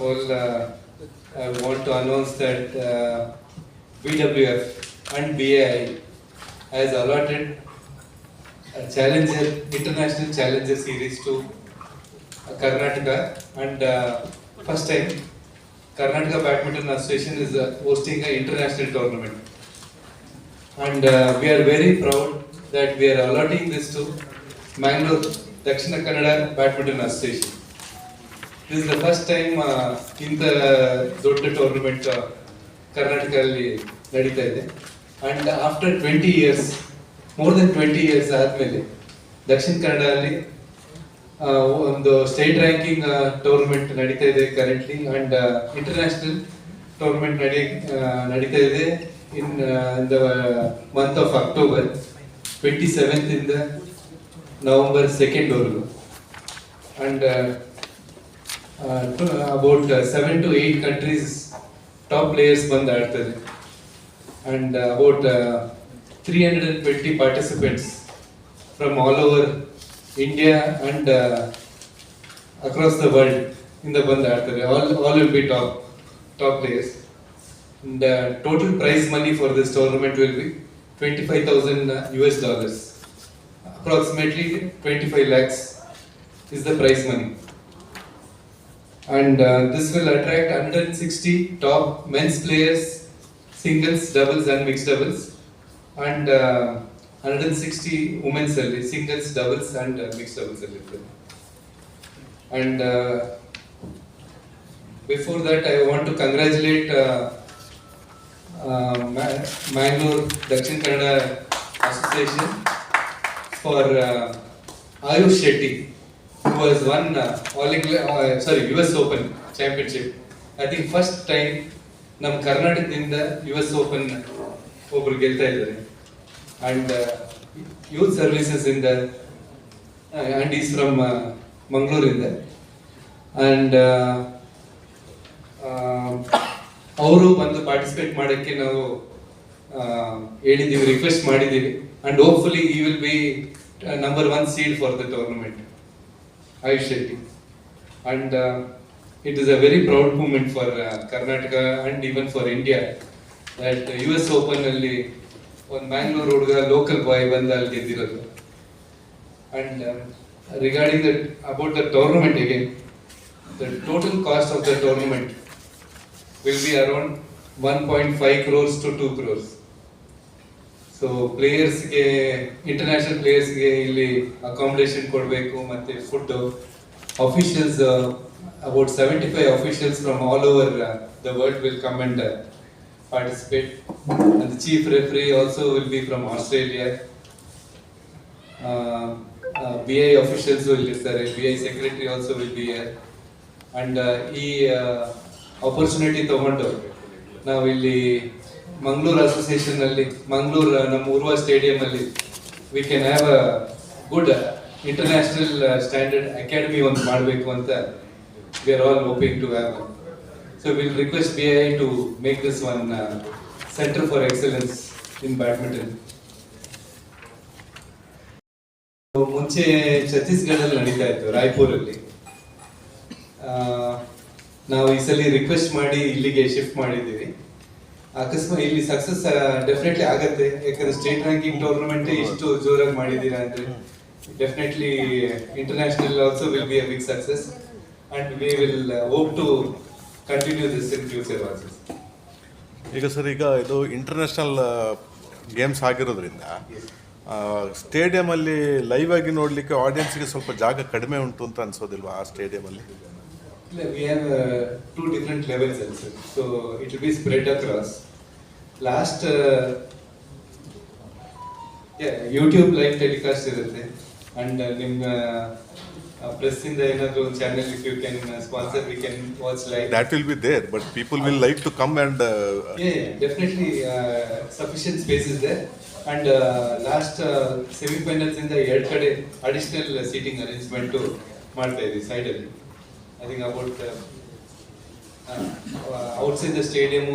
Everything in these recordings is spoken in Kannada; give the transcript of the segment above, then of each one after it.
all, uh, I want to announce that uh, BWF and BAI has allotted a challenger, international challenger series to Karnataka and uh, first time Karnataka Badminton Association is uh, hosting an international tournament. And uh, we are very proud that we are allotting this to Mangalore Dakshina Kannada Badminton Association. This the first time uh, ಇಂಥ ದೊಡ್ಡ ಟೂರ್ನಮೆಂಟ್ ಕರ್ನಾಟಕದಲ್ಲಿ ನಡೀತಾ ಇದೆ. And after twenty years more than twenty years ಆದಮೇಲೆ ದಕ್ಷಿಣ ಕನ್ನಡದಲ್ಲಿ ಒಂದು ಸ್ಟೇಟ್ ರ್ಯಾಂಕಿಂಗ್ ಟೂರ್ನಮೆಂಟ್ ನಡೀತಾ ಇದೆ ಕರೆಂಟ್ಲಿ ಅಂಡ್ ಇಂಟರ್ನ್ಯಾಷನಲ್ ಟೂರ್ನಮೆಂಟ್ ನಡಿ ನಡೀತಾ ಇದೆ in the month of October twenty seventh ಇಂದ ನವೆಂಬರ್ ಸೆಕೆಂಡ್ ವರೆಗೂ. And about seven to eight countries top players ಬಂದು ಆಡ್ತಾರೆ and about three hundred and twenty participants from all over India and across the world ಇಂದ ಬಂದು ಆಡ್ತಾರೆ all all will be top top players and total prize money for this tournament will be twenty five thousand U S dollars approximately 25 lakhs is the prize money. And uh, this will attract 160 top men's players, singles, doubles, and mixed doubles, and uh, 160 women's singles, doubles, and uh, mixed doubles. And uh, before that, I want to congratulate uh, uh, Mangalore Dakshin Kannada Association for Ayush Shetty, who has won uh, All England, uh, sorry, US Open Championship. I think first time ನಮ್ಮ ಕರ್ನಾಟಕದಿಂದ ಯು ಎಸ್ ಓಪನ್ ಒಬ್ರು ಗೆಲ್ತಾ ಇದ್ದಾರೆ. ಅಂಡ್ ಯೂತ್ ಸರ್ವಿಸಸ್ ಇಂದ ಅಂಡ್ ಈಸ್ ಫ್ರಮ್ ಮಂಗಳೂರಿಂದ ಅಂಡ್ ಅವರು ಬಂದು ಪಾರ್ಟಿಸಿಪೇಟ್ ಮಾಡೋಕ್ಕೆ ನಾವು ಹೇಳಿದ್ದೀವಿ ರಿಕ್ವೆಸ್ಟ್ ಮಾಡಿದ್ದೀವಿ. ಅಂಡ್ ಹೋಪ್ಫುಲಿ ಈ will be number one seed for the tournament Ayush Shetty and it a very very proud moment for Karnataka and even for India that U S ಓಪನ್ನಲ್ಲಿ ಒಂದು ಮ್ಯಾಂಗ್ಳೂರ್ ಹುಡುಗ ಲೋಕಲ್ ಬಾಯ್ ಬಂದು ಅಲ್ಲಿ ಗೆದ್ದಿರೋದು and regarding the about the tournament again the total cost of the tournament will be around 1.5 crores to 2 crores. So ಪ್ಲೇಯರ್ಸ್ಗೆ international ಪ್ಲೇಯರ್ಸ್ಗೆ ಇಲ್ಲಿ ಅಕಾಮಿಡೇಷನ್ ಕೊಡಬೇಕು ಮತ್ತೆ food officials about seventy five officials from all over the world will come and participate and chief referee also will be from Australia B I officials ಇಲ್ಲಿರ್ತಾರೆ B I secretary also will be here and ಈ ಆಪರ್ಚುನಿಟಿ ತಗೊಂಡು ನಾವಿಲ್ಲಿ ಇಲ್ಲಿ ಮಂಗಳೂರು ಅಸೋಸಿಯೇಷನ್ ಅಲ್ಲಿ ಮಂಗಳೂರು ನಮ್ಮ ಉರ್ವ ಸ್ಟೇಡಿಯಂ ಅಲ್ಲಿ we can have a good international standard academy ಒಂದು ಮಾಡಬೇಕು ಅಂತ we are all hoping to have so will request B I to make this one centre for excellence in badminton ಮುಂಚೆ ಛತ್ತೀಸ್ಗಢಲ್ಲಿ ನಡೀತಾ ಇತ್ತು, ರಾಯ್ಪುರಲ್ಲಿ. ನಾವು ಈ ಸಲ ರಿಕ್ವೆಸ್ಟ್ ಮಾಡಿ ಇಲ್ಲಿಗೆ ಶಿಫ್ಟ್ ಮಾಡಿದ್ದೀವಿ. ಅಕಸ್ಮಾತ್ ಇಲ್ಲಿ ಸಕ್ಸಸ್ ಡೆಫಿನೆಟ್ಲಿ ಆಗತ್ತೆ. ಯಾಕಂದ್ರೆ ಸ್ಟೇಟ್ ರ್ಯಾಂಕಿಂಗ್ ಟೂರ್ನಮೆಂಟ್ ಇಷ್ಟು ಜೋರಾಗಿ ಮಾಡಿದ್ದೀರಾ ಅಂದ್ರೆ definitely international also will be a big success and we will hope to continue this in future also ಈಗ ಸರ್ ಈಗ ಇದು ಇಂಟರ್ನ್ಯಾಷನಲ್ ಗೇಮ್ಸ್ ಆಗಿರೋದ್ರಿಂದ ಸ್ಟೇಡಿಯಮಲ್ಲಿ ಲೈವ್ ಆಗಿ ನೋಡಲಿಕ್ಕೆ ಆಡಿಯನ್ಸ್ಗೆ ಸ್ವಲ್ಪ ಜಾಗ ಕಡಿಮೆ ಉಂಟು ಅಂತ ಅನ್ಸೋದಿಲ್ವಾ ಆ ಸ್ಟೇಡಿಯಮಲ್ಲಿ we have uh, two different levels also. So it will be spread across. Last, YouTube live telecast ಇರುತ್ತೆ. ಅಂಡ್ ನಿಮ್ಮ ಪ್ರೆಸ್ ಇಂದ ಏನಾದರೂ channel you can sponsor we can watch live that will be there but people will like to come and definitely sufficient space ಇದೆ ಅಂಡ್ ಲಾಸ್ಟ್ ಸೆಮಿಫೈನಲ್ಸ್ ಇಂದ ಎರಡು ಕಡೆ ಅಡಿಷನಲ್ ಸೀಟಿಂಗ್ ಅರೇಂಜ್ಮೆಂಟ್ ಮಾಡ್ತಾ ಇದೀವಿ ಸೈಡ್ ಅಲ್ಲಿ. I think about outside the stadium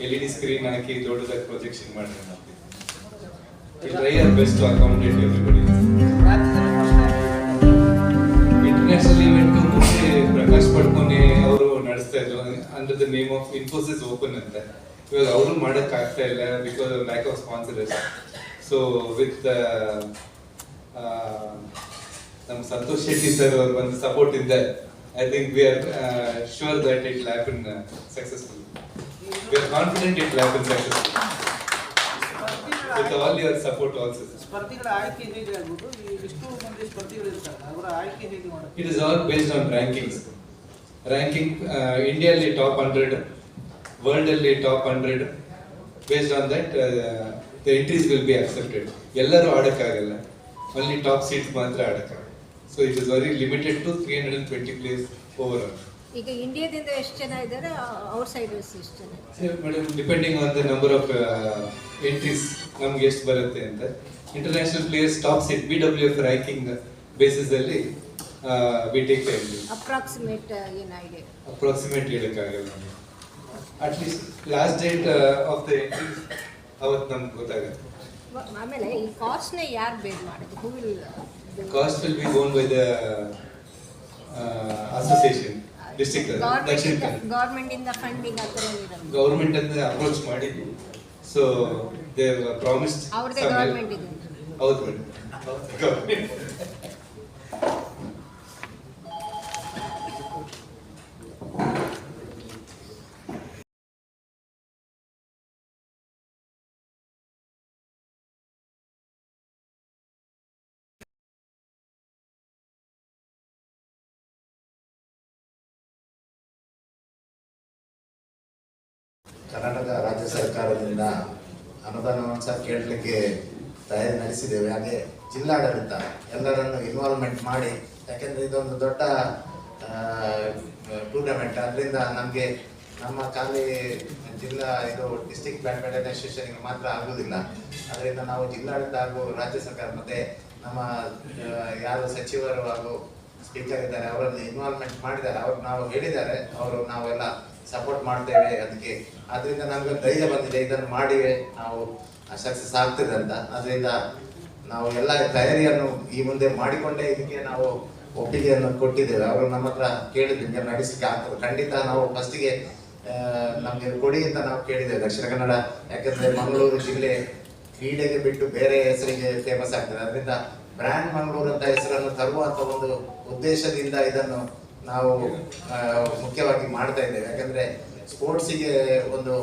L E D screen ಹಾಕಿ ದೊಡ್ಡದಾಗಿ ಪ್ರೊಜೆಕ್ಷನ್ ಮಾಡ್ತಾರೆ try our best to international event ಮುಂಚೆ ಪ್ರಕಾಶ್ ಪಡ್ಕೋನೆ ಅವರು ನಡೆಸ್ತಾ ಇದ್ರು. Under the name of Infosys open ಅಂತ. ಇವಾಗ ಅವರು ಮಾಡಕ್ ಆಗ್ತಾ ಇಲ್ಲ because lack of sponsors so with ನಮ್ಮ ಸಂತೋಷ್ ಶೆಟ್ಟಿ ಸರ್ ಅವ್ರ ಒಂದು ಸಪೋರ್ಟ್ ಇದೆ I think we are sure that it in successful we are confident it happen successful with all your support also ಸ್ಪರ್ಧಿಗಳ ಆಯ್ಕೆ ಹೇಗೆ ಆಗ್ಬೋದು ಈ ಎಷ್ಟು ಮಂದಿ ಸ್ಪರ್ಧಿಗಳು ಇರ್ತಾರೆ. ಅವರ ಆಯ್ಕೆ ಹೇಗೆ ಮಾಡೋದು? It is all based on rankings. Ranking uh, India ಅಲ್ಲಿ top 100, world ಅಲ್ಲಿ top 100. Based on that, uh, the entries will be accepted. ಎಲ್ಲರೂ ಆಡಕ್ಕಾಗಲ್ಲ. Only ಟಾಪ್ seats ಮಾತ್ರ ಆಡೋಕ್ಕಾಗಲ್ಲ. So it is very limited to three hundred and twenty place over all ಈಗ ಇಂಡಿಯಾದಿಂದ ಎಷ್ಟು ಜನ ಇದ್ದಾರೆ ಔಟ್ಸೈಡರ್ಸ್ ಎಷ್ಟು ಜನ? Madam depending on the number of entries ನಮ್ಗೆ ಎಷ್ಟು ಬರುತ್ತೆ ಅಂತ. International players top set B W F ranking basis ಅಲ್ಲಿ ವಿ ಟೇಕ್ ಅಪ್ರಾಕ್ಸಿಮೇಟ್ ಏನು ಐಡಿಯಾ ಅಪ್ರಾಕ್ಸಿಮೇಟ್ ಹೇಳಕ್ಕಾಗಲ್ಲ at least last date of the entries ಅವತ್ತು ನಮ್ಗೆ ಗೊತ್ತಾಗುತ್ತೆ. ಆಮೇಲೆ ಈ ಕಾಸ್ಟ್ನ ಯಾರು ಬೇರ್ ಮಾಡೋದು? Who will cost will be gone by the association district Dakshina government ಇಂದ ಫಂಡಿಂಗ್ ಆ ಥರ ಇರಲ್ಲ ಗೌರ್ಮೆಂಟ್ ಅಂತ ಅಪ್ರೋಚ್ ಮಾಡಿದ್ವಿ. ಸೊ ದೇ ಪ್ರಾಮಿಸ್ಡ್ ಅವ್ರದ್ದೇ ಗೌರ್ಮೆಂಟ್ ಇದೆ. ಹೌದು ಮೇಡಮ್ ಕರ್ನಾಟಕ ರಾಜ್ಯ ಸರ್ಕಾರದಿಂದ ಅನುದಾನವನ್ನು ಸಹ ಕೇಳಲಿಕ್ಕೆ ತಯಾರಿ ನಡೆಸಿದ್ದೇವೆ. ಹಾಗೆ ಜಿಲ್ಲಾಡಳಿತ ಎಲ್ಲರನ್ನು ಇನ್ವಾಲ್ವ್ಮೆಂಟ್ ಮಾಡಿ, ಯಾಕೆಂದರೆ ಇದೊಂದು ದೊಡ್ಡ ಟೂರ್ನಮೆಂಟ್ ಅದರಿಂದ ನಮಗೆ ನಮ್ಮ ಖಾಲಿ ಜಿಲ್ಲಾ, ಇದು ಡಿಸ್ಟಿಕ್ ಬ್ಯಾಡ್ಮಿಂಟನ್ ಅಸೋಸಿಯೇಷನ್ಗೆ ಮಾತ್ರ ಆಗುವುದಿಲ್ಲ. ಅದರಿಂದ ನಾವು ಜಿಲ್ಲಾಡಳಿತ ಹಾಗೂ ರಾಜ್ಯ ಸರ್ಕಾರ ಮತ್ತೆ ನಮ್ಮ ಯಾರು ಸಚಿವರು ಹಾಗೂ ಸ್ಪೀಕರ್ ಇದ್ದಾರೆ, ಅವರನ್ನು ಇನ್ವಾಲ್ವ್ಮೆಂಟ್ ಮಾಡಿದ್ದಾರೆ. ಅವ್ರು ನಾವು ಹೇಳಿದ್ದಾರೆ. ಅವರು ನಾವೆಲ್ಲ ಸಪೋರ್ಟ್ ಮಾಡ್ತೇವೆ ಅದಕ್ಕೆ. ಅದರಿಂದ ನಮಗೆ ಧೈರ್ಯ ಬಂದಿದೆ, ಇದನ್ನು ಮಾಡಿ ನಾವು ಸಕ್ಸಸ್ ಆಗ್ತದೆ ಅಂತ. ಅದರಿಂದ ನಾವು ಎಲ್ಲ ತಯಾರಿಯನ್ನು ಈ ಮುಂದೆ ಮಾಡಿಕೊಂಡೇ ಇದಕ್ಕೆ ನಾವು ಒಪ್ಪಿಗೆಯನ್ನು ಕೊಟ್ಟಿದ್ದೇವೆ. ಅವರು ನಮ್ಮ ಹತ್ರ ಕೇಳಿದ್ರು ಹಿಂಗೆ ನಡೆಸಲಿಕ್ಕೆ ಆಗ್ತದೆ. ಖಂಡಿತ ನಾವು ಫಸ್ಟಿಗೆ ನಮಗೆ ಕೊಡಿ ಅಂತ ನಾವು ಕೇಳಿದ್ದೇವೆ ದಕ್ಷಿಣ ಕನ್ನಡ. ಯಾಕೆಂದರೆ ಮಂಗಳೂರು ಜಿಲ್ಲೆ ಕ್ರೀಡೆಗೆ ಬಿಟ್ಟು ಬೇರೆ ಹೆಸರಿಗೆ ಫೇಮಸ್ ಆಗ್ತದೆ ಅದರಿಂದ ಬ್ರ್ಯಾಂಡ್ ಮಂಗಳೂರು ಅಂತ ಹೆಸರನ್ನು ತರುವಂತ ಒಂದು ಉದ್ದೇಶದಿಂದ ಇದನ್ನು ನಾವು ಮುಖ್ಯವಾಗಿ ಮಾಡ್ತಾ ಇದ್ದೇವೆ. ಯಾಕಂದ್ರೆ ಸ್ಪೋರ್ಟ್ಸಿಗೆ ಒಂದು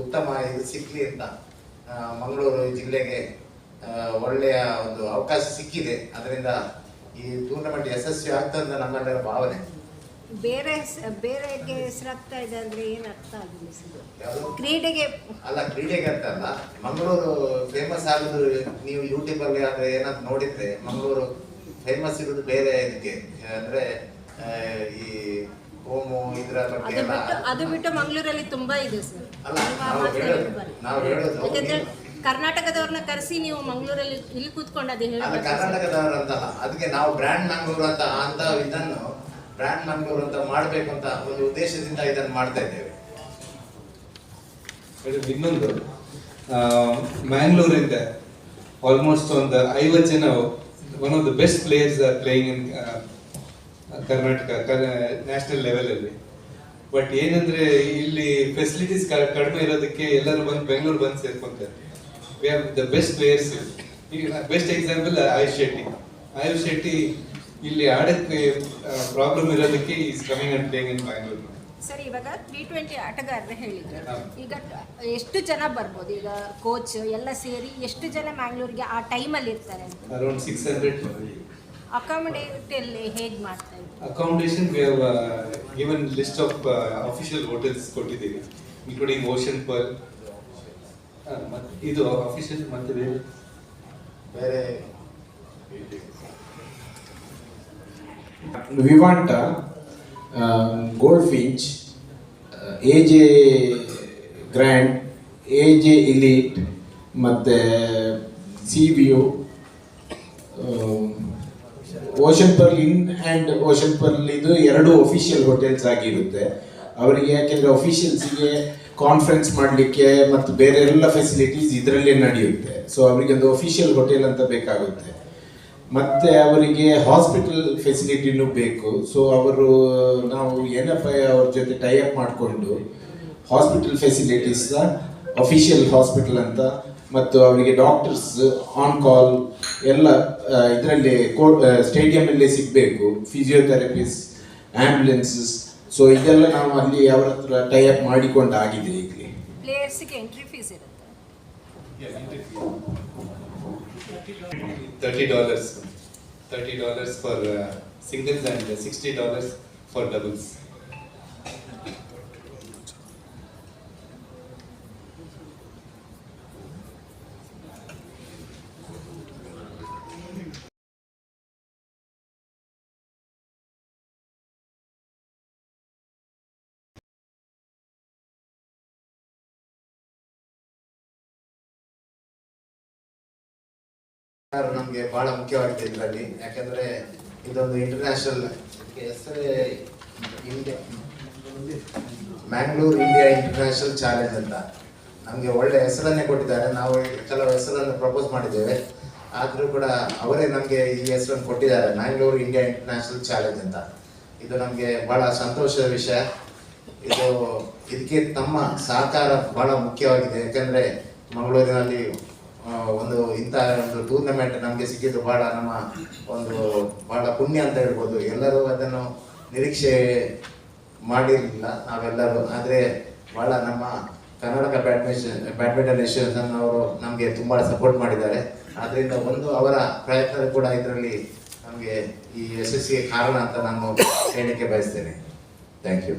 ಉತ್ತಮ ಇದು ಸಿಕ್ಕಲಿ ಅಂತ ಮಂಗಳೂರು ಜಿಲ್ಲೆಗೆ ಒಳ್ಳೆಯ ಒಂದು ಅವಕಾಶ ಸಿಕ್ಕಿದೆ. ಅದರಿಂದ ಈ ಟೂರ್ನಮೆಂಟ್ ಯಶಸ್ವಿ ಆಗ್ತದೆ ನಮ್ಮೆಲ್ಲರ ಭಾವನೆ. ಬೇರೆ ಬೇರೆಗೆ ಹೆಸರಾಗ್ತಾ ಇದೆ ಅಂದ್ರೆ ಏನು ಅರ್ಥ ಆಗಿಲ್ಲ ಯಾವುದು? ಕ್ರೀಡೆಗೆ ಅಲ್ಲ ಕ್ರೀಡೆಗೆ ಅಂತ ಅಲ್ಲ. ಮಂಗಳೂರು ಫೇಮಸ್ ಆಗುದು ನೀವು ಯೂಟ್ಯೂಬ್ ಅಲ್ಲಿ ಆದ್ರೆ ಏನಾದ್ರು ನೋಡಿದ್ರೆ ಮಂಗಳೂರು ಫೇಮಸ್ ಇರೋದು ಬೇರೆ ಇದಕ್ಕೆ. ಅಂದ್ರೆ ಈ ಹೋಮು ಇದ್ರ ಬಗ್ಗೆ ಅದು ಎಲ್ಲ ಬಿಟ್ಟು ಅದು ಬಿಟ್ಟು ಮಂಗಳೂರಲ್ಲಿ ತುಂಬಾ ಇದೆ ಸರ್. ಅಲ್ಲ, ನಾವು ಹೇಳೋದು- ನಾವು ಹೇಳೋದು ಯಾಕಂದ್ರೆ ನೀವು- ಕರ್ನಾಟಕದವ್ರನ್ನ ಕರೆಸಿ ನೀವು ಮಂಗಳೂರಲ್ಲಿ ಇಲ್ಲಿ ಕೂತ್ಕೊಂಡು ಅದೇ ಅಲ್ಲ ಸರ್. ಕರ್ನಾಟಕದವರು ಅಂತಲ್ಲ ಅದಕ್ಕೆ ನಾವು ಬ್ರ್ಯಾಂಡ್ ಮಂಗಳೂರು ಅಂತ ಅಂತ ಇದನ್ನು ಬ್ರ್ಯಾಂಡ್ ಮಂಗಳೂರು ಅಂತ ಮಾಡ್ಬೇಕು ಅಂತ ಒಂದು ಉದ್ದೇಶದಿಂದ ಇದನ್ನು ಮಾಡ್ತಾ ಇದ್ದೇವೆ. ಮೇಡಮ್ ಇನ್ನೊಂದು ಮ್ಯಾಂಗ್ಳೂರಿಂದ ಆಲ್ಮೋಸ್ಟ್ ಒಂದು ಐವತ್ತು ಜನ one of the best players are playing in Karnataka national ಲೆವೆಲಲ್ಲಿ ಬಟ್ ಏನಂದ್ರೆ ಇಲ್ಲಿ ಫೆಸಿಲಿಟೀಸ್ ಕಡಿಮೆ ಇರೋದಕ್ಕೆ ಎಲ್ಲರೂ ಬಂದು ಬೆಂಗಳೂರು ಬಂದು ಸೇರ್ಕೊಂತಾರೆ. We are the best players ಈಗ ಬೆಸ್ಟ್ ಎಕ್ಸಾಂಪಲ್ ಆಯುಷ್ ಶೆಟ್ಟಿ. ಆಯುಷ್ ಶೆಟ್ಟಿ ಇಲ್ಲಿ ಆಡಕ್ಕೆ ಪ್ರಾಬ್ಲಮ್ ಇರೋದಕ್ಕೆ is coming and playing in Bangalore sir ಇವಾಗ ಟಿ ಟ್ವೆಂಟಿ ಆಟಗಾರರು ಹೇಳಿದ್ರು. ಈಗ ಎಷ್ಟು ಜನ ಬರ್ಬೋದು? ಈಗ ಕೋಚ್ ಎಲ್ಲ ಸೇರಿ ಎಷ್ಟು ಜನ ಮ್ಯಾಂಗ್ಳೂರ್ಗೆ ಆ ಟೈಮಲ್ಲಿ ಇರ್ತಾರೆ around six hundred accommodation we have given list of official hotels ಕೊಟ್ಟಿದ್ದೀವಿ. ಇನ್ಕ್ಲೂಡಿಂಗ್ ಓಷನ್ ಪರ್ ಇದು ಅಫಿಷಿಯಲ್ ಮತ್ತೆ ಬೇರೆ? ಬೇರೆ. Vivanta Gold Finch A J Grand A J Elite ಮತ್ತು C V U Ocean Pearl Inn and Ocean Pearl ಇದು ಎರಡು ಒಫಿಷಿಯಲ್ ಹೋಟೆಲ್ಸ್ ಆಗಿರುತ್ತೆ. ಅವರಿಗೆ ಯಾಕೆಂದರೆ ಒಫಿಷಿಯಲ್ಸಿಗೆ ಕಾನ್ಫರೆನ್ಸ್ ಮಾಡಲಿಕ್ಕೆ ಮತ್ತು ಬೇರೆ ಎಲ್ಲ ಫೆಸಿಲಿಟೀಸ್ ಇದರಲ್ಲೇ ನಡೆಯುತ್ತೆ. ಸೊ ಅವರಿಗೆ ಒಂದು ಒಫಿಷಿಯಲ್ ಹೋಟೆಲ್ ಅಂತ ಬೇಕಾಗುತ್ತೆ. ಮತ್ತೆ ಅವರಿಗೆ ಹಾಸ್ಪಿಟಲ್ ಫೆಸಿಲಿಟಿನೂ ಬೇಕು. ಸೊ ಅವರು, ನಾವು ಏನಪ್ಪ ಅವ್ರ ಜೊತೆ ಟೈ ಅಪ್ ಮಾಡಿಕೊಂಡು ಹಾಸ್ಪಿಟಲ್ ಫೆಸಿಲಿಟೀಸ್ನ ಅಫಿಷಿಯಲ್ ಹಾಸ್ಪಿಟಲ್ ಅಂತ ಮತ್ತು ಅವರಿಗೆ ಡಾಕ್ಟರ್ಸ್ ಆನ್ ಕಾಲ್ ಎಲ್ಲ ಇದರಲ್ಲಿ ಸ್ಟೇಡಿಯಂ ಸ್ಟೇಡಿಯಮಲ್ಲೇ ಸಿಗಬೇಕು ಫಿಸಿಯೋಥೆರಪಿಸ್ಟ್ ಆ್ಯಂಬುಲೆನ್ಸಸ್ ಸೊ ಇದೆಲ್ಲ ನಾವು ಅಲ್ಲಿ ಅವರ ಹತ್ರ ಟೈ ಅಪ್ ಮಾಡಿಕೊಂಡಾಗಿದೆ ಈಗಲೇ. ಪ್ಲೇಯರ್ಸಿಗೆ ಎಂಟ್ರಿ ಫೀಸ್ ಇರುತ್ತೆ. Thirty dollars thirty dollars for singles and sixty dollars for for ನಮಗೆ ಬಹಳ ಮುಖ್ಯವಾಗಿದೆ ಇದರಲ್ಲಿ. ಯಾಕಂದ್ರೆ ಇದೊಂದು ಇಂಟರ್ನ್ಯಾಷನಲ್ ಹೆಸರೇ India Mangalore India international challenge ಅಂತ. ನಮಗೆ ಒಳ್ಳೆ ಹೆಸರನ್ನೇ ಕೊಟ್ಟಿದ್ದಾರೆ. ನಾವು ಕೆಲವು ಹೆಸರನ್ನು ಪ್ರಪೋಸ್ ಮಾಡಿದ್ದೇವೆ. ಆದರೂ ಕೂಡ ಅವರೇ ನಮಗೆ ಈ ಹೆಸರನ್ನು ಕೊಟ್ಟಿದ್ದಾರೆ. ಮ್ಯಾಂಗ್ಳೂರ್ ಇಂಡಿಯಾ ಇಂಟರ್ನ್ಯಾಷನಲ್ ಚಾಲೆಂಜ್ ಅಂತ. ಇದು ನಮಗೆ ಬಹಳ ಸಂತೋಷದ ವಿಷಯ. ಇದು ಇದಕ್ಕೆ ತಮ್ಮ ಸಹಕಾರ ಬಹಳ ಮುಖ್ಯವಾಗಿದೆ. ಯಾಕಂದ್ರೆ ಮಂಗಳೂರಿನಲ್ಲಿ ಒಂದು ಇಂಥ ಒಂದು ಟೂರ್ನಮೆಂಟ್ ನಮಗೆ ಸಿಕ್ಕಿದ್ದು ಬಹಳ ನಮ್ಮ ಒಂದು ಬಹಳ ಪುಣ್ಯ ಅಂತ ಹೇಳ್ಬೋದು. ಎಲ್ಲರೂ ಅದನ್ನು ನಿರೀಕ್ಷೆ ಮಾಡಿರಲಿಲ್ಲ ನಾವೆಲ್ಲರೂ. ಆದರೆ ಬಹಳ ನಮ್ಮ ಕರ್ನಾಟಕ ಬ್ಯಾಡ್ಮಿಂಟನ್ ಬ್ಯಾಡ್ಮಿಂಟನ್ ಅಸೋಸಿಯೇಷನ್ ಅವರು ನಮಗೆ ತುಂಬ ಸಪೋರ್ಟ್ ಮಾಡಿದ್ದಾರೆ. ಆದ್ದರಿಂದ ಒಂದು ಅವರ ಪ್ರಯತ್ನ ಕೂಡ ಇದರಲ್ಲಿ ನಮಗೆ ಈ ಯಶಸ್ಸಿಗೆ ಕಾರಣ ಅಂತ ನಾನು ಹೇಳಲಿಕ್ಕೆ ಬಯಸ್ತೇನೆ. Thank you